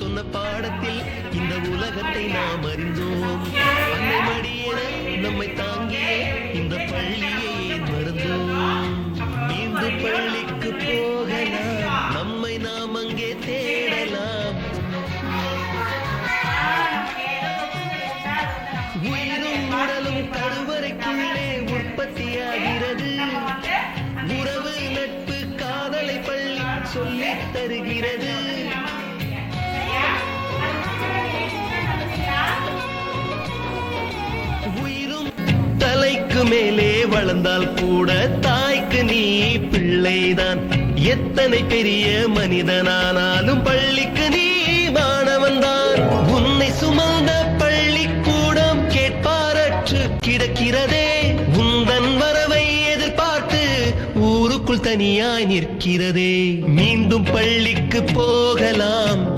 சொன்ன பாடத்தில் இந்த உலகத்தை நாம் அறிந்தோம். அன்னை மடியன நம்மை தாங்கிய இந்த பள்ளியை மறந்தோம். மீண்டும் பள்ளிக்கு போகலாம். நம்மை நாம் அங்கே தேடலாம். உயிரும் உடலும் கருவறைக்குள்ளே உற்பத்தியாகிறது. உறவு நட்பு காதலை பள்ளி சொல்லித் தருகிறது. தலைக்கு மேலே வளர்ந்தால் கூட தாய்க்கு நீ பிள்ளைதான். எத்தனை பெரிய மனிதனானாலும் பள்ளிக்கு நீ மாணவன்தான். உன்னை சுமந்த பள்ளிக்கூடம் கேட்பாரற்று கிடக்கிறதே. உந்தன் வரவை எதிர்பார்த்து ஊருக்குள் தனியாய் நிற்கிறதே. மீண்டும் பள்ளிக்கு போகலாம்.